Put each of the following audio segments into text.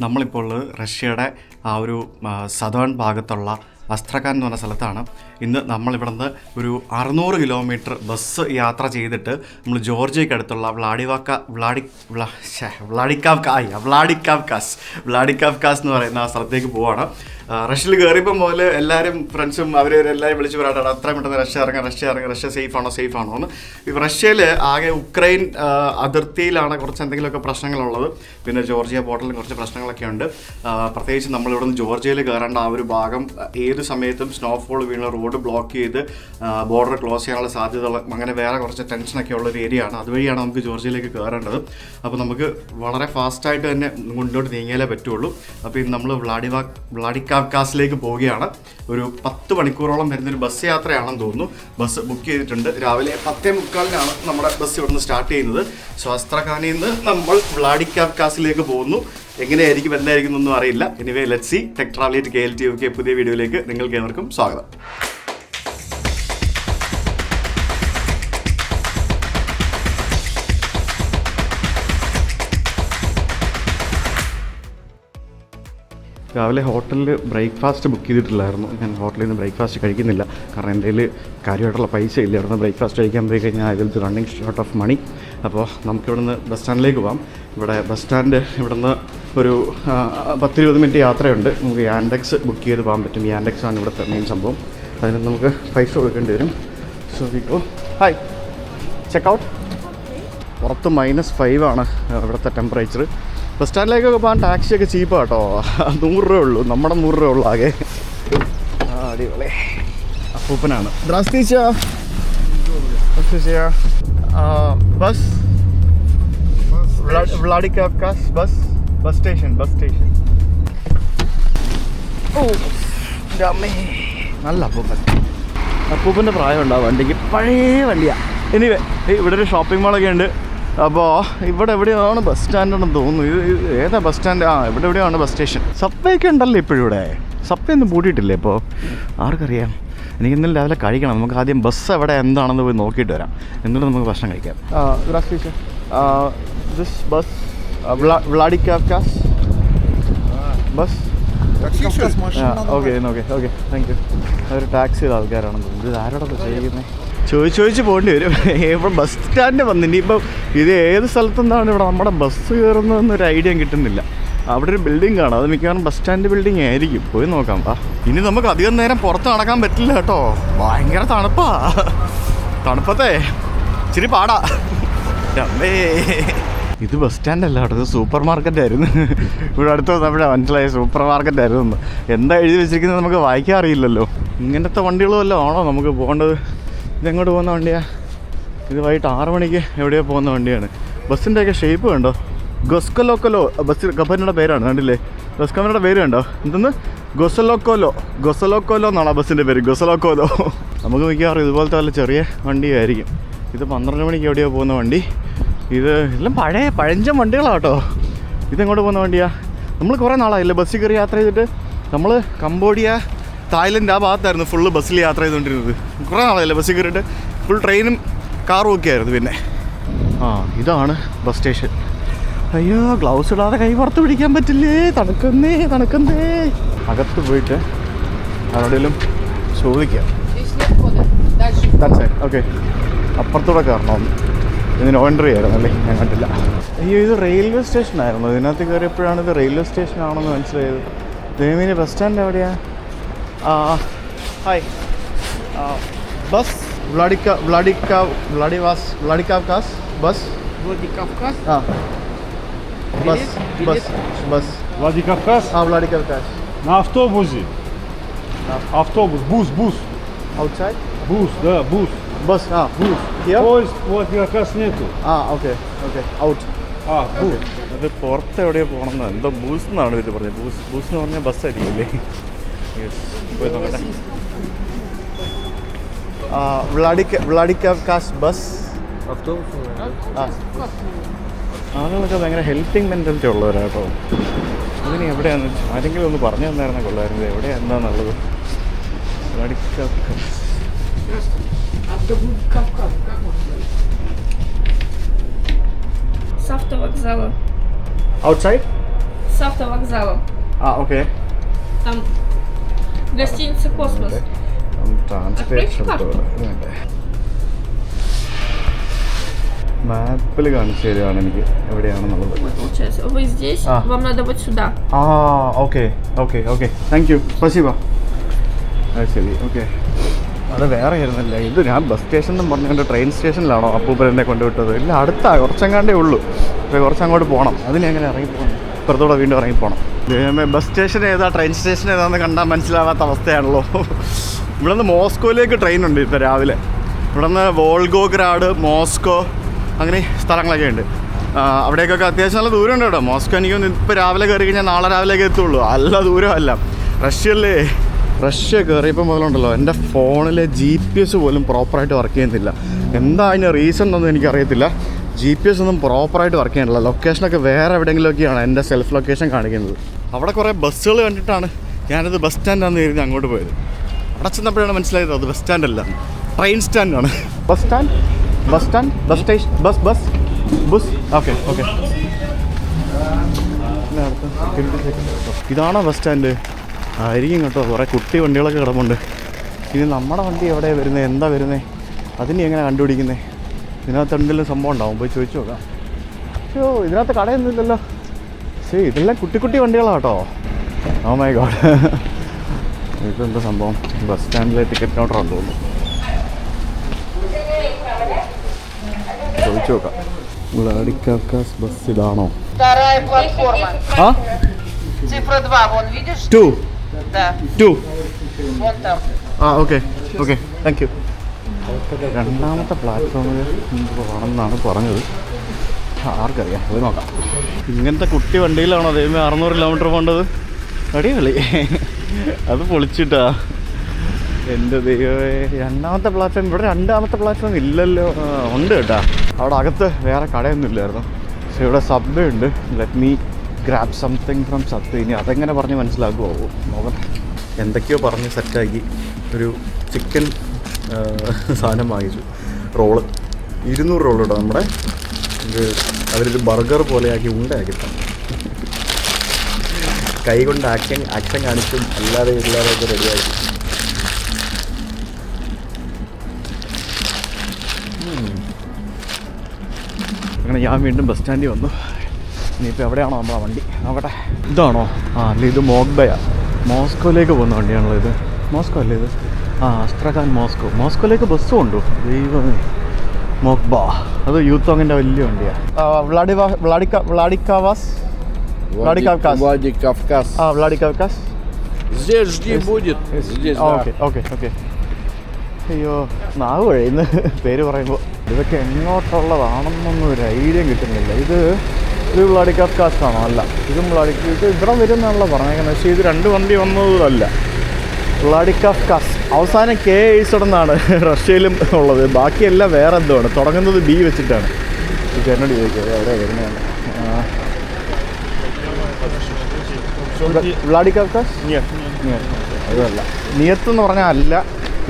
നമ്മളിപ്പോൾ റഷ്യയുടെ ആ ഒരു സദേൺ ഭാഗത്തുള്ള അസ്ത്രഖാൻ എന്ന് പറഞ്ഞ സ്ഥലത്താണ്. ഇന്ന് നമ്മളിവിടുന്ന് ഒരു അറുന്നൂറ് കിലോമീറ്റർ ബസ് യാത്ര ചെയ്തിട്ട് നമ്മൾ ജോർജിയയ്ക്ക് അടുത്തുള്ള വ്ളാഡിവാക്ക വ്ളാഡി വ്ളാ വ്ളാഡിക്കാവ് കാസ് വ്ളാഡിക്കാവ്കാസ് വ്ളാഡിക്കാവ്കാസ് എന്ന് പറയുന്ന ആ സ്ഥലത്തേക്ക് ആ, റഷ്യയിൽ കയറിയപ്പോൾ മുതൽ എല്ലാവരും ഫ്രണ്ട്സും അവർ എല്ലാവരും വിളിച്ച് പറയാട്ടാണ് അത്രയും പെട്ടെന്ന് റഷ്യ ഇറങ്ങാം റഷ്യ ഇറങ്ങാം റഷ്യ സേഫ് ആണോ സേഫ് ആണോ എന്ന്. റഷ്യയിൽ ആകെ ഉക്രൈൻ അതിർത്തിയിലാണ് കുറച്ച് എന്തെങ്കിലുമൊക്കെ പ്രശ്നങ്ങളുള്ളത്. പിന്നെ ജോർജിയ ബോർഡറിൽ കുറച്ച് പ്രശ്നങ്ങളൊക്കെ ഉണ്ട്. പ്രത്യേകിച്ച് നമ്മളിവിടെ നിന്ന് ജോർജിയയിൽ കയറേണ്ട ആ ഒരു ഭാഗം ഏത് സമയത്തും സ്നോഫോൾ വീണ് റോഡ് ബ്ലോക്ക് ചെയ്ത് ബോർഡർ ക്ലോസ് ചെയ്യാനുള്ള സാധ്യത അങ്ങനെ വേറെ കുറച്ച് ടെൻഷനൊക്കെ ഉള്ള ഒരു ഏരിയ ആണ്. അതുവഴിയാണ് നമുക്ക് ജോർജിയയിലേക്ക് കയറേണ്ടത് അപ്പോൾ നമുക്ക് വളരെ ഫാസ്റ്റായിട്ട് തന്നെ മുന്നോട്ട് നീങ്ങിയാലേ പറ്റുള്ളൂ. അപ്പോൾ നമ്മൾ വ്ളാഡിവാ വ്ളാഡിക്കാവ്കാസിലേക്ക് പോവുകയാണ്. ഒരു പത്ത് മണിക്കൂറോളം വരുന്നൊരു ബസ് യാത്രയാണെന്ന് തോന്നുന്നു. ബസ് ബുക്ക് ചെയ്തിട്ടുണ്ട്. രാവിലെ പത്തേ മുക്കാലിനാണ് നമ്മുടെ ബസ് ഇവിടുന്ന് സ്റ്റാർട്ട് ചെയ്യുന്നത്. ശാസ്ത്രഖാനിൽ നിന്ന് നമ്മൾ വ്ളാഡിക്കാവ്കാസിലേക്ക് പോകുന്നു. എങ്ങനെയായിരിക്കും എന്തായിരിക്കും എന്നൊന്നും അറിയില്ല. Anyway let see tech Travel Eat K L T ഒക്കെ പുതിയ വീഡിയോയിലേക്ക് നിങ്ങൾക്ക് ഏവർക്കും സ്വാഗതം. രാവിലെ ഹോട്ടലിൽ ബ്രേക്ക്ഫാസ്റ്റ് ബുക്ക് ചെയ്തിട്ടില്ലായിരുന്നു. ഞാൻ ഹോട്ടലിൽ നിന്ന് ബ്രേക്ക്ഫാസ്റ്റ് കഴിക്കുന്നില്ല. കാരണം എന്റെ കയ്യിൽ കാര്യമായിട്ടുള്ള പൈസ ഇല്ല. ഇവിടുന്ന് ബ്രേക്ക്ഫാസ്റ്റ് കഴിക്കാൻ പോയി കഴിഞ്ഞാൽ I will be running short of money. അപ്പോൾ നമുക്ക് നിന്ന് ബസ് സ്റ്റാൻഡിലേക്ക് പോകാം ഇവിടെ ബസ് സ്റ്റാൻഡ് ഇവിടുന്ന് ഒരു ആ, പത്തിരുപത് മിനിറ്റ് യാത്രയുണ്ട്. നമുക്ക് യാൻഡെക്സ് ബുക്ക് ചെയ്ത് പോകാൻ പറ്റും. യാൻഡെക്സ് ആണ് ഇവിടുത്തെ മെയിൻ സംഭവം. അതിന് നമുക്ക് പൈസ കൊടുക്കേണ്ടി വരും. So we go hi check out പുറത്ത് മൈനസ് ഫൈവ് ആണ് ഇവിടുത്തെ ടെമ്പറേച്ചർ ബസ് സ്റ്റാൻഡിലേക്കൊക്കെ പോകാൻ ടാക്സിയൊക്കെ ചീപ്പാണ് കേട്ടോ നൂറ് രൂപ ഉള്ളൂ. നമ്മുടെ നൂറ് രൂപ ഉള്ളൂ ആകെ. അടിപൊളി. അപ്പൂപ്പനാണ്. Bus Vladikavkaz bus bus station bus station ഓ നല്ല അപ്പൂപ്പൻ. അപ്പൂപ്പന്റെ പ്രായമുണ്ട് ആ വണ്ടിക്ക്. പഴയ വണ്ടിയാണ് എനിവേ ഇവിടെ ഒരു ഷോപ്പിംഗ് മാളൊക്കെ ഉണ്ട്. അപ്പോൾ ഇവിടെ എവിടെയാണ് ബസ് സ്റ്റാൻഡാണെന്ന് തോന്നുന്നു. ഇത് ഏതാ ബസ് സ്റ്റാൻഡ്? ആ ഇവിടെ എവിടെയാണ് ബസ് സ്റ്റേഷൻ? സപ്പയൊക്കെ ഉണ്ടല്ലോ ഇപ്പോഴും ഇവിടെ സപ്പയൊന്നും ഒന്നും പൂട്ടിയിട്ടില്ലേ ഇപ്പോൾ ആർക്കറിയാം? എനിക്ക് ഇന്നലെ രാവിലെ കഴിക്കണം. നമുക്ക് ആദ്യം ബസ് എവിടെ എന്താണെന്ന് പോയി നോക്കിയിട്ട് വരാം. എന്നിട്ട് നമുക്ക് ഭക്ഷണം കഴിക്കാം. Okay okay okay thank you അവർ ആൾക്കാരാണെന്ന് ഇത് ആരോടൊക്കെ ചെയ്യുന്നത് ചോദിച്ച് ചോദിച്ച് പോകേണ്ടി വരും. ഇവിടെ ബസ് സ്റ്റാൻഡ് വന്നു ഇനിയിപ്പം ഇത് ഏത് സ്ഥലത്തുനിന്നാണ് ഇവിടെ നമ്മുടെ ബസ് കയറുന്നതെന്നൊരു ഐഡിയ കിട്ടുന്നില്ല. അവിടെ ഒരു ബിൽഡിംഗ് കാണാം. അത് മിക്കവാറും ബസ് സ്റ്റാൻഡ് ബിൽഡിംഗ് ആയിരിക്കും. പോയി നോക്കാം. വാ. ഇനി നമുക്ക് അധികം നേരം പുറത്ത് നടക്കാൻ പറ്റില്ല കേട്ടോ. ഭയങ്കര തണുപ്പാ. തണുപ്പത്തെ. ഇച്ചിരി പാടാ. അമ്മേ. ഇത് ബസ് സ്റ്റാൻഡ് അല്ല കേട്ടോ. സൂപ്പർ മാർക്കറ്റ് ആയിരുന്നു. ഇവിടെ അടുത്ത് നമ്മുടെ മനസ്സിലായ സൂപ്പർ മാർക്കറ്റ് ആയിരുന്നു എന്താ എഴുതി വെച്ചിരിക്കുന്നത് നമുക്ക് വായിക്കാൻ അറിയില്ലല്ലോ. ഇങ്ങനത്തെ വണ്ടികളും വല്ലതും ആണോ നമുക്ക് പോകേണ്ടത്? ഇതെങ്ങോട്ട് പോകുന്ന വണ്ടിയാ? ഇത് വൈകിട്ട് ആറ് മണിക്ക് എവിടെയോ പോകുന്ന വണ്ടിയാണ്. ബസ്സിന്റെയൊക്കെ ഷേപ്പ് കണ്ടോ? ഗൊസ്കലോക്കലോ ബസ് കമ്പനിയുടെ പേരാണ് കണ്ടില്ലേ? ബസ് കമ്പനിയുടെ പേര് കണ്ടോ? എന്തെന്ന്? ഗൊസലോക്കോലോ ഗൊസലോക്കോലോ എന്നാണ് ആ ബസ്സിന്റെ പേര് ഗൊസലോക്കോലോ. നമുക്ക് മിക്കവാറും ഇതുപോലത്തെ വല്ല ചെറിയ വണ്ടിയായിരിക്കും. ഇത് പന്ത്രണ്ട് മണിക്ക് എവിടെയോ പോകുന്ന വണ്ടി. ഇത് എല്ലാം പഴയ പഴഞ്ചൻ വണ്ടികളാണ് കേട്ടോ. ഇതെങ്ങോട്ട് പോകുന്ന വണ്ടിയാണ് നമ്മൾ കുറേ നാളായില്ലേ ബസ്സിൽ കയറി യാത്ര ചെയ്തിട്ട്? നമ്മൾ കംബോഡിയ തായ്ലൻഡ് ആ ഭാഗത്തായിരുന്നു ഫുള്ള് ബസ്സിൽ യാത്ര ചെയ്തുകൊണ്ടിരുന്നത് കുറേ നാളല്ലേ ബസ്സിൽ കയറിയിട്ട്? ഫുൾ ട്രെയിനും കാറും ഒക്കെ ആയിരുന്നു പിന്നെ. ആ ഇതാണ് ബസ് സ്റ്റേഷൻ അയ്യോ ഗ്ലൗസ് ഇടാതെ കൈ പുറത്ത് പിടിക്കാൻ പറ്റില്ലേ? തണുക്കുന്നേ തണുക്കുന്നേ. അകത്ത് പോയിട്ട് ആരോടെങ്കിലും ചോദിക്കാം. ഓക്കെ അപ്പുറത്തൂടെ കയറണം. ഇതിന് ഓണ്ടർ ചെയ്യായിരുന്നു അല്ലേ? ഞാൻ കണ്ടില്ല. അയ്യോ ഇത് റെയിൽവേ സ്റ്റേഷനായിരുന്നു ഇതിനകത്ത് കയറിയപ്പോഴാണ് ഇത് റെയിൽവേ സ്റ്റേഷനാണെന്ന് മനസ്സിലായത്. ദേവിനി ബസ് സ്റ്റാൻഡ് എവിടെയാണ് ഹായ് ബസ് വ്ളാഡിക്ക വ്ളാഡിക്ക വ്ളാഡിവാസ് വ്ളാഡിക്കാവ്കാസ് ബസ് Владикавказ. ആ ബസ് Билет- ബസ് ബസ് Владикавказ ആ വ്ളാഡിക്കാവ്കാസ് на автобусе. Автобус, бус, бус. ഔട്ട്സൈഡ് Бус, да, бус. ബസ് ആ Бус. Here? Поезд Владикавказ нету. ആ ഓക്കെ ഓക്കെ ഔട്ട് А, бус. അത് പുറത്ത് എവിടെയോ പോകണമെന്ന് എന്തോ ബൂസ് എന്നാണ് ഇവർ പറഞ്ഞത് ബൂസ് ബൂസ് എന്ന് പറഞ്ഞാൽ ബസ്സായിരിക്കും അല്ലേ യെസ് പോയി നോക്കട്ടെ വ്ളാഡിക്ക വ്ളാഡിക്കാസ് ബസ് ആ ആളുകളൊക്കെ ഭയങ്കര ഹെൽപ്പിംഗ് മെൻറ്റാലിറ്റി ഉള്ളവരാ കേട്ടോ അതിന് എവിടെയാന്ന് ആരെങ്കിലും ഒന്ന് പറഞ്ഞു തന്നായിരുന്ന കൊള്ളായിരുന്നു ഇത് എവിടെയാ എന്താന്നുള്ളത് വ്ളാഡിക്കാസ് С автовокзала. ഔട്ട്സൈഡ് С с автовокзалом. ആ ഓക്കെ Там гостиница «Космос». ട്രാൻസ്ലേഷൻ മാപ്പിൽ കാണിച്ചു തരുവാണ് എനിക്ക് എവിടെയാണെന്നുള്ളത് Вот, получается. Вы здесь, А. вам надо вот сюда. ആ okay okay okay thank you സ്പസിബ അത് ശരി ഓക്കെ അത് വേറെ ആയിരുന്നല്ല ഇത് ഞാൻ ബസ് സ്റ്റേഷൻ എന്ന് പറഞ്ഞുകൊണ്ട് ട്രെയിൻ സ്റ്റേഷനിലാണോ അപ്പൂപ്പൻ എന്നെ കൊണ്ടുവിട്ടത് ഇല്ല അടുത്താ കുറച്ചെങ്ങാണ്ടേ ഉള്ളൂ അപ്പോൾ കുറച്ചങ്ങോട്ട് പോകണം അതിന് എങ്ങനെ ഇറങ്ങിപ്പോകണം ഇപ്പുറത്തൂടെ വീണ്ടും ഇറങ്ങിപ്പോകണം ദൈവമേ ബസ് സ്റ്റേഷൻ ഏതാ? ട്രെയിൻ സ്റ്റേഷൻ ഏതാന്ന് കണ്ടാൽ മനസ്സിലാവാത്ത അവസ്ഥയാണല്ലോ. ഇവിടെ നിന്ന് മോസ്കോയിലേക്ക് ട്രെയിൻ ഉണ്ട് ഇപ്പോൾ രാവിലെ. ഇവിടെ നിന്ന് വോൾഗോഗ്രാഡ് മോസ്കോ അങ്ങനെ സ്ഥലങ്ങളൊക്കെ ഉണ്ട്. അവിടേക്കൊക്കെ അത്യാവശ്യം നല്ല ദൂരം ഉണ്ട് കേട്ടോ. മോസ്കോ എനിക്ക് ഇപ്പോൾ രാവിലെ കയറി കഴിഞ്ഞാൽ നാളെ രാവിലേക്ക് എത്തുള്ളൂ. അല്ല ദൂരമല്ല. റഷ്യല്ലേ റഷ്യ കയറിയപ്പോൾ മുതലുണ്ടല്ലോ. എന്റെ ഫോണിലെ ജി പി എസ് പോലും പ്രോപ്പറായിട്ട് വർക്ക് ചെയ്യുന്നില്ല. എന്താ അതിന്റെ റീസൺ എന്നൊന്നും എനിക്കറിയത്തില്ല. ജി പി എസ് ഒന്നും പ്രോപ്പറായിട്ട് വർക്ക് ചെയ്യുന്നില്ല. ലൊക്കേഷനൊക്കെ വേറെ എവിടെയെങ്കിലുമൊക്കെയാണ് എന്റെ സെൽഫ് ലൊക്കേഷൻ കാണിക്കുന്നത്. അവിടെ കുറേ ബസ്സുകൾ കണ്ടിട്ടാണ് ഞാനത് ബസ് സ്റ്റാൻഡാന്ന് കരുതി അങ്ങോട്ട് പോയത്. അവിടെ ചെന്നപ്പോഴാണ് മനസ്സിലായത് അത് ബസ് സ്റ്റാൻഡല്ല train സ്റ്റാൻഡാണ്. Bus stand? Bus stand? Bus station? Bus bus? Bus? Okay okay. ഇതാണോ ബസ് സ്റ്റാൻഡ്? ആയിരിക്കും കേട്ടോ കുറേ കുട്ടി വണ്ടികളൊക്കെ കിടപ്പുണ്ട്. ഇനി നമ്മുടെ വണ്ടി എവിടെയാണ് വരുന്നത് എന്താ വരുന്നത് അതിന് എങ്ങനെ കണ്ടുപിടിക്കുന്നത് ഇതിനകത്ത് എന്തെങ്കിലും സംഭവം ഉണ്ടാവും? പോയി ചോദിച്ചു നോക്കാം. അയ്യോ ഇതിനകത്ത് കടയൊന്നുമില്ലല്ലോ ശരി ഇതെല്ലാം കുട്ടി കുട്ടി വണ്ടികളാണ് കേട്ടോ ഓ മൈ ഗോഡ് ഇതെന്താ സംഭവം ബസ് സ്റ്റാൻഡിലെ ടിക്കറ്റ് കൗണ്ടറാണെന്ന് തോന്നുന്നു ചോദിച്ചു നോക്കാം ലാഡിക്കാസ് ബസ് ഇതാണോ Вторая платформа. ആ Цифра 2, вон видишь? Two Да, two вон там. ആ ഓക്കെ ഓക്കെ താങ്ക് യു രണ്ടാമത്തെ പ്ലാറ്റ്ഫോമിൽ പോകണമെന്നാണ് പറഞ്ഞത് ആർക്കറിയാം? അത് നോക്കാം. ഇങ്ങനത്തെ കുട്ടി വണ്ടിയിലാണോ? ദൈവമേ അറുന്നൂറ് കിലോമീറ്റർ പോകേണ്ടത് അടിപൊളി. അത് പൊളിച്ചിട്ടാ. എന്റെ ദൈവമേ രണ്ടാമത്തെ പ്ലാറ്റ്ഫോം ഇവിടെ രണ്ടാമത്തെ പ്ലാറ്റ്ഫോം ഇല്ലല്ലോ. ഉണ്ട് കേട്ടാ. അവിടെ അകത്ത് വേറെ കടയൊന്നും ഇല്ലായിരുന്നു പക്ഷെ ഇവിടെ സബ്വേ ഉണ്ട്. Let me grab something from സത്ത് ഇനി അതെങ്ങനെ പറഞ്ഞ് മനസ്സിലാക്കുമോ നോക്കട്ടെ എന്തൊക്കെയോ പറഞ്ഞ് സെറ്റാക്കി. ഒരു ചിക്കൻ സാധനം വാങ്ങിച്ചു. റോൾ. ഇരുന്നൂറ് റോൾ കേട്ടോ നമ്മുടെ ഇത് അവരൊരു ബർഗർ പോലെയാക്കി ഉണ്ടയാക്കി തന്നു. കൈ കൊണ്ട് ആക്ഷൻ ആക്ഷൻ കാണിച്ചും അല്ലാതെ ഇല്ലാതെ ഒക്കെ റെഡിയാക്കി അങ്ങനെ ഞാൻ വീണ്ടും ബസ് സ്റ്റാൻഡിൽ വന്നു. ഇനിയിപ്പോൾ എവിടെയാണോ നമ്മളെ വണ്ടി? അവിടെ. ഇതാണോ? ആ അല്ല ഇത് മോഗ്ബയ. മോസ്കോയിലേക്ക് പോകുന്ന വണ്ടിയാണല്ലോ ഇത്. മോസ്കോ അല്ലേ ഇത്? ആ അസ്ട്രഖാൻ മോസ്കോ. മോസ്കോയിലേക്ക് ബസ്സും ഉണ്ടോ? ദൈവമേ. മോഗ്ബ അത് യൂത്തോങ്ങിൻ്റെ വലിയ വണ്ടിയാണ് വ്ളാഡിവാ വ്ളാഡിക്ക വ്ളാഡിക്കാവാസ് Владикавказ. Владикавказ. ആ വ്ളാഡിക്കാവാസ് Здесь жди будет. Здесь, да. ഓക്കെ ഓക്കെ ഓക്കെ അയ്യോ നാവ് കഴിയുന്ന പേര് പറയുമ്പോൾ ഇതൊക്കെ എങ്ങോട്ടുള്ളതാണെന്നൊന്നും ഒരു ഐഡിയ കിട്ടുന്നില്ല ഇത് ഇത് വ്ളാഡിക്കാസ് ആണോ അല്ല ഇതും വ്ളാഡിക്ക ഇത് ഇവിടെ വരുന്നാണല്ലോ പറഞ്ഞേക്കുന്നത് പക്ഷേ ഇത് രണ്ട് വണ്ടി വന്നതല്ല വ്ളാഡിക്കാസ് അവസാനം കെ എഴുത്തടെന്നാണ് റഷ്യയിലും ഉള്ളത്. ബാക്കിയെല്ലാം വേറെ എന്തോ ആണ് തുടങ്ങുന്നത് ബി വെച്ചിട്ടാണ്. ചേട്ടനോട് ചോദിച്ചത് എവിടെ വരുന്നതാണ് അതല്ല നിയത്ത് എന്ന് പറഞ്ഞാൽ അല്ല.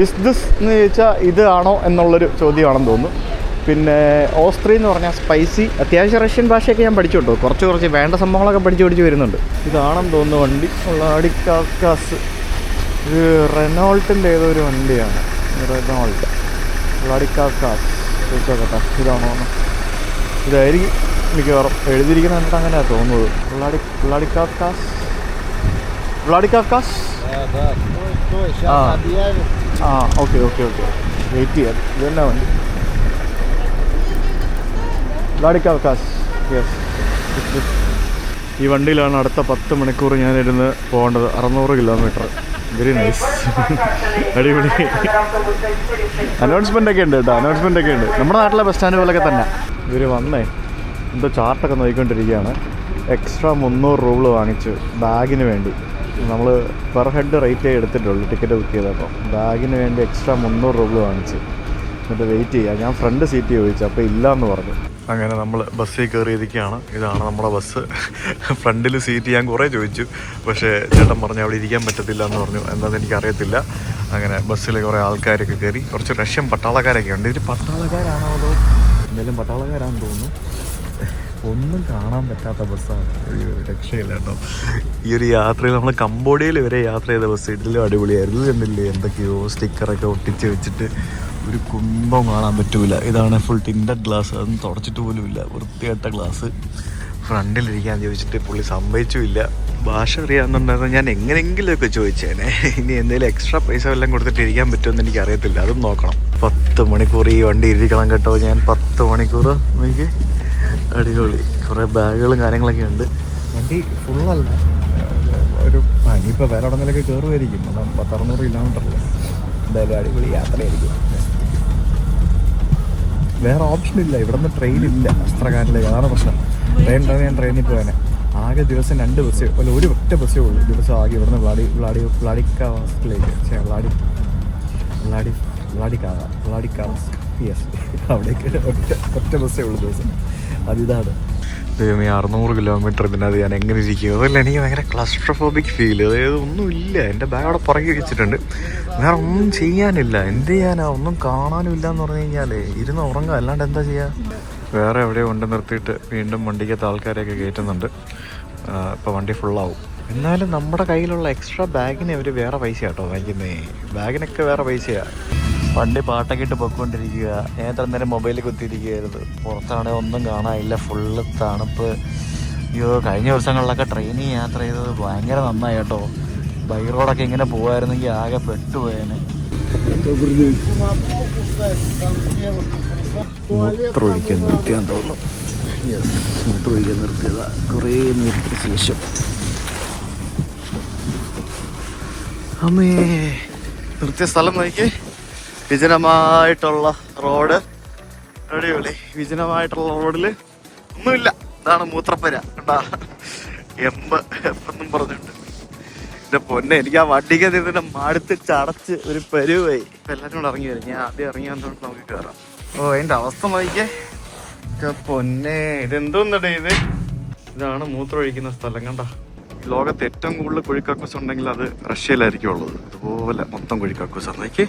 ഇസ് ദിസ് എന്ന് ചോദിച്ചാൽ ഇതാണോ എന്നുള്ളൊരു ചോദ്യമാണെന്ന് തോന്നുന്നു. പിന്നെ ഓസ്ത്രി എന്ന് പറഞ്ഞാൽ സ്പൈസി അത്യാവശ്യം റഷ്യൻ ഭാഷയൊക്കെ ഞാൻ പഠിച്ചു കേട്ടോ കുറച്ച് കുറച്ച് വേണ്ട സംഭവങ്ങളൊക്കെ പഠിച്ചു പഠിച്ച് വരുന്നുണ്ട്. ഇതാണെന്ന് തോന്നുന്നു വണ്ടി. വ്ളാഡിക്കാസ് ഇത് റെനോൾട്ടിന്റെ ഏതോ ഒരു വണ്ടിയാണ്? റെനോൾട്ട്. വ്ളാഡിക്കാസ് ഇതാണോ ഇതായിരിക്കും മിക്കവാറും. എഴുതിയിരിക്കുന്ന എന്നിട്ട് അങ്ങനെയാണ് തോന്നുന്നത്. വ്ളാഡി വ്ളാഡിക്കാസ് ആ. Okay okay okay. വെയിറ്റ് ചെയ്യാം. ഇത് തന്നെ വണ്ടി. വ്ളാഡിക്കാസ് യെസ് ഈ വണ്ടിയിലാണ് അടുത്ത പത്ത് മണിക്കൂർ ഞാനിരുന്ന് പോകേണ്ടത്. അറുന്നൂറ് കിലോമീറ്റർ. വെരി നൈസ് അടിപൊളി. അനൗൺസ്മെന്റ് ഒക്കെ ഉണ്ട് കേട്ടോ അനൗൺസ്മെന്റ് ഒക്കെ ഉണ്ട്. നമ്മുടെ നാട്ടിലെ ബസ് സ്റ്റാൻഡ് പോലൊക്കെ തന്നെ. ഇവർ വന്നേ എന്തോ ചാർട്ടൊക്കെ നോക്കിക്കൊണ്ടിരിക്കുകയാണ്. എക്സ്ട്രാ മുന്നൂറ് റൂബിൾ വാങ്ങിച്ചു ബാഗിന് വേണ്ടി. നമ്മൾ പെർ ഹെഡ് റേറ്റേ എടുത്തിട്ടുള്ളൂ ടിക്കറ്റ് ബുക്ക് ചെയ്തപ്പോൾ. ബാഗിന് വേണ്ടി എക്സ്ട്രാ മുന്നൂറ് റൂബിൾ വാങ്ങിച്ചു. എന്നിട്ട് വെയിറ്റ് ചെയ്യുക ഞാൻ ഫ്രണ്ട് സീറ്റ് ചോദിച്ചു. അപ്പോൾ ഇല്ല എന്ന് പറഞ്ഞു. അങ്ങനെ നമ്മൾ ബസ്സിൽ കയറിയിരിക്കുകയാണ് ഇതാണ് നമ്മുടെ ബസ് ഫ്രണ്ടിൽ സീറ്റ് ഞാൻ കുറേ ചോദിച്ചു. പക്ഷേ ചേട്ടൻ പറഞ്ഞു അവിടെ ഇരിക്കാൻ പറ്റത്തില്ല എന്ന് പറഞ്ഞു. എന്താണെന്ന് എനിക്കറിയത്തില്ല. അങ്ങനെ ബസ്സിൽ കുറേ ആൾക്കാരൊക്കെ കയറി കുറച്ച് റഷ്യൻ പട്ടാളക്കാരൊക്കെ ഉണ്ട്. ഇതിൽ പട്ടാളക്കാരാണോ അതോ എന്തെങ്കിലും പട്ടാളക്കാരാണെന്ന് തോന്നുന്നു. ഒന്നും കാണാൻ പറ്റാത്ത ബസ്സാണ് രക്ഷയില്ല കേട്ടോ. ഈ ഒരു യാത്രയിൽ നമ്മൾ കംബോഡിയയിൽ വരെ യാത്ര ചെയ്ത ബസ് ഇതിലും അടിപൊളിയായിരുന്നു. എന്നില്ലേ എന്തൊക്കെയോ സ്റ്റിക്കറൊക്കെ ഒട്ടിച്ച് വെച്ചിട്ട് ഒരു കുന്തം കാണാൻ പറ്റൂല. ഇതാണ് ഫുൾ ടിൻഡഡ് ഗ്ലാസ് അതൊന്നും തുടച്ചിട്ട് പോലും ഇല്ല. വൃത്തികെട്ട ഗ്ലാസ് ഫ്രണ്ടിലിരിക്കാൻ ചോദിച്ചിട്ട് പുള്ളി സമ്മതിച്ചുമില്ല ഭാഷ അറിയാമെന്നുണ്ടായിരുന്നു ഞാൻ എങ്ങനെയെങ്കിലുമൊക്കെ ചോദിച്ചേനെ. ഇനി എന്തെങ്കിലും എക്സ്ട്രാ പൈസ വല്ലതും കൊടുത്തിട്ട് ഇരിക്കാൻ പറ്റുമെന്ന് എനിക്ക് അറിയത്തില്ല. അതും നോക്കണം. പത്ത് മണിക്കൂർ ഈ വണ്ടി ഇരിക്കണം കേട്ടോ. ഞാൻ പത്ത് മണിക്കൂർ എനിക്ക് അടിപൊളി. കുറേ ബാഗുകളും കാര്യങ്ങളൊക്കെ ഉണ്ട്. വണ്ടി ഫുള്ളല്ല ഒരു ഇനിയിപ്പോൾ വേറെ എവിടെന്നെങ്കിലൊക്കെ കയറുമായിരിക്കും പത്തറുന്നൂറ് കിലോമീറ്ററല്ലേ എന്തായാലും അടിപൊളി യാത്രയായിരിക്കും. വേറെ ഓപ്ഷൻ ഇല്ല. ഇവിടുന്ന് ട്രെയിൻ ഇല്ല. അസ്ത്രകാരിലേക്ക് അതാണ് പ്രശ്നം. ട്രെയിൻ ട്രെയിൻ ഞാൻ ട്രെയിനിൽ പോയാനെ ആകെ ദിവസം രണ്ട് ബസ് അല്ല ഒരു ഒറ്റ ബസ്സേ ഉള്ളൂ. ദിവസം ആകെ ഇവിടുന്ന് വ്ളാഡി വ്ളാഡി വ്ളാഡിക്കാവാസിലേക്ക് ചേ വ്ളാഡി വ്ളാഡി വ്ളാഡിക്കാവ വ്ളാഡിക്കാവാസ് യെസ് അവിടേക്ക് ഒറ്റ ഒറ്റ ബസ്സേ ഉള്ളൂ ദിവസം. അതിതാണ് ദൈവമേ അറുന്നൂറ് കിലോമീറ്റർ ഇതിനകത്ത് ഞാൻ എങ്ങനെ ഇരിക്കും? അതല്ല എനിക്ക് ഭയങ്കര ക്ലസ്ട്രോഫോബിക് ഫീൽ അതായത് ഒന്നുമില്ല. എന്റെ ബാഗ് അവിടെ പുറകെ വെച്ചിട്ടുണ്ട്. വേറെ ഒന്നും ചെയ്യാനില്ല. എന്ത് ചെയ്യാനാ? ഒന്നും കാണാനും ഇല്ല എന്ന് പറഞ്ഞു കഴിഞ്ഞാൽ ഇരുന്ന് ഉറങ്ങുക അല്ലാണ്ട് എന്താ ചെയ്യുക വേറെ എവിടെയോ കൊണ്ട് നിർത്തിയിട്ട് വീണ്ടും വണ്ടിക്കകത്ത് ആൾക്കാരെയൊക്കെ കയറ്റുന്നുണ്ട്. ഇപ്പോൾ വണ്ടി ഫുള്ളാവും എന്നാലും നമ്മുടെ കയ്യിലുള്ള എക്സ്ട്രാ ബാഗിന് അവർ വേറെ പൈസ കേട്ടോ വാങ്ങിക്കുന്നേ ബാഗിനൊക്കെ വേറെ പൈസയാണ് വണ്ടി പാട്ടൊക്കെ ഇട്ട് പൊയ്ക്കൊണ്ടിരിക്കുക എത്ര നേരം മൊബൈലിൽ കുത്തിയിരിക്കുകയായിരുന്നു. പുറത്താണെങ്കിൽ ഒന്നും കാണാനില്ല. ഫുള്ള് തണുപ്പ്. അയ്യോ കഴിഞ്ഞ ദിവസങ്ങളിലൊക്കെ ട്രെയിനിൽ യാത്ര ചെയ്തത് ഭയങ്കര നന്നായി കേട്ടോ. ബൈ റോഡൊക്കെ ഇങ്ങനെ പോകുമായിരുന്നെങ്കിൽ ആകെ പെട്ടുപോയേനെ. നിർത്തിയ സ്ഥലം നോക്കി വിജനമായിട്ടുള്ള റോഡ്. അടിപൊളി. വിജനമായിട്ടുള്ള റോഡിൽ ഒന്നുമില്ല. ഇതാണ് മൂത്രപ്പര. കണ്ടാ? എമ്പ് എപ്പെന്നും പറഞ്ഞിട്ടുണ്ട് എന്റെ പൊന്നെ എനിക്ക് ആ വണ്ടിക്ക് ഇതിന്റെ മടുത്ത് ചടച്ച് ഒരു പരുവായി. ഇപ്പൊ എല്ലാരും കൂടെ ഇറങ്ങി വരും. ഞാൻ ആദ്യം ഇറങ്ങി വന്നോണ്ട് നമുക്ക് കേറാം. ഓ എന്റെ അവസ്ഥ നോക്കിക്കേ. പൊന്നെ ഇതെന്തോന്നടേ ഇത്? ഇതാണ് മൂത്രമൊഴിക്കുന്ന സ്ഥലം. കണ്ട? ലോകത്ത് ഏറ്റവും കൂടുതൽ കുഴിക്കക്കൂസ് ഉണ്ടെങ്കിൽ അത് റഷ്യയിലായിരിക്കും ഉള്ളത്. അതുപോലെ മൊത്തം കുഴിക്കക്കൂസ് നോക്കി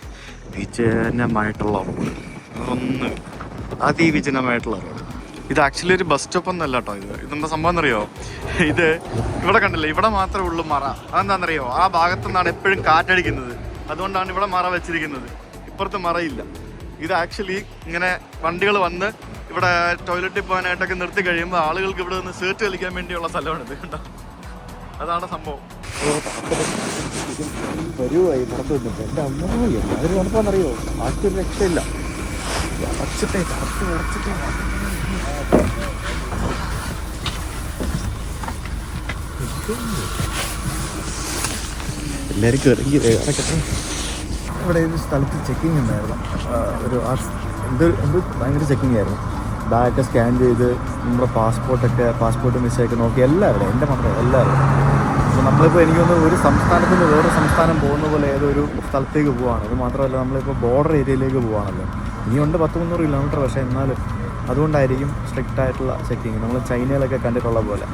വിജനമായിട്ടുള്ള റോഡ് ഒന്ന് അതിവിജനമായിട്ടുള്ള റോഡ് ഇത് ആക്ച്വലി ഒരു ബസ് സ്റ്റോപ്പ് ഒന്നല്ല കേട്ടോ ഇത്. ഇതെന്താ സംഭവം എന്നറിയോ? ഇത് ഇവിടെ കണ്ടില്ലേ ഇവിടെ മാത്രമേ ഉള്ളൂ മറ. അതെന്താണെന്നറിയോ ആ ഭാഗത്തു നിന്നാണ് എപ്പോഴും കാറ്റടിക്കുന്നത്. അതുകൊണ്ടാണ് ഇവിടെ മറ വെച്ചിരിക്കുന്നത്. ഇപ്പുറത്ത് മറയില്ല. ഇത് ആക്ച്വലി ഇങ്ങനെ വണ്ടികൾ വന്ന് ഇവിടെ ടോയ്ലറ്റിൽ പോകാനായിട്ടൊക്കെ നിർത്തി കഴിയുമ്പോൾ ആളുകൾക്ക് ഇവിടെ നിന്ന് സീറ്റ് കളിക്കാൻ വേണ്ടിയുള്ള സ്ഥലമാണ് ഇത് കണ്ടോ? അതാണ് സംഭവം. വരുവായി പുറത്ത് നിന്നിട്ട് എന്റെ അമ്മ എല്ലാവരും ഉണപ്പാന്നറിയോ ആർക്കൊരു രക്ഷയില്ല അടച്ചിട്ടേ കറക്റ്റ് അടച്ചിട്ടേ എല്ലാവരും ഇറങ്ങി അടക്കട്ടെ ഇവിടെ ഒരു സ്ഥലത്ത് ചെക്കിംഗ് ഉണ്ടായിരുന്നു ഒരു എന്ത് എന്ത് ഭയങ്കര ചെക്കിംഗ് ആയിരുന്നു ബാഗൊക്കെ സ്കാൻ ചെയ്ത് നമ്മുടെ പാസ്പോർട്ടൊക്കെ പാസ്പോർട്ട് മിസ്സായിട്ട് നോക്കി എല്ലാവരും എന്റെ മാത്രമേ എല്ലാവരും അപ്പോൾ നമ്മളിപ്പോൾ എനിക്കൊന്ന് ഒരു സംസ്ഥാനത്ത് നിന്ന് വേറെ സംസ്ഥാനം പോകുന്ന പോലെ ഏതൊരു സ്ഥലത്തേക്ക് പോവാണ്. അത് മാത്രമല്ല നമ്മളിപ്പോൾ ബോർഡർ ഏരിയയിലേക്ക് പോവാണല്ലോ. ഇനിയുണ്ട് പത്ത് മുന്നൂറ് കിലോമീറ്റർ പക്ഷേ എന്നാലും അതുകൊണ്ടായിരിക്കും സ്ട്രിക്റ്റ് ആയിട്ടുള്ള ചെക്കിങ് നമ്മൾ ചൈനയിലൊക്കെ കണ്ടിട്ടുള്ള പോലെ.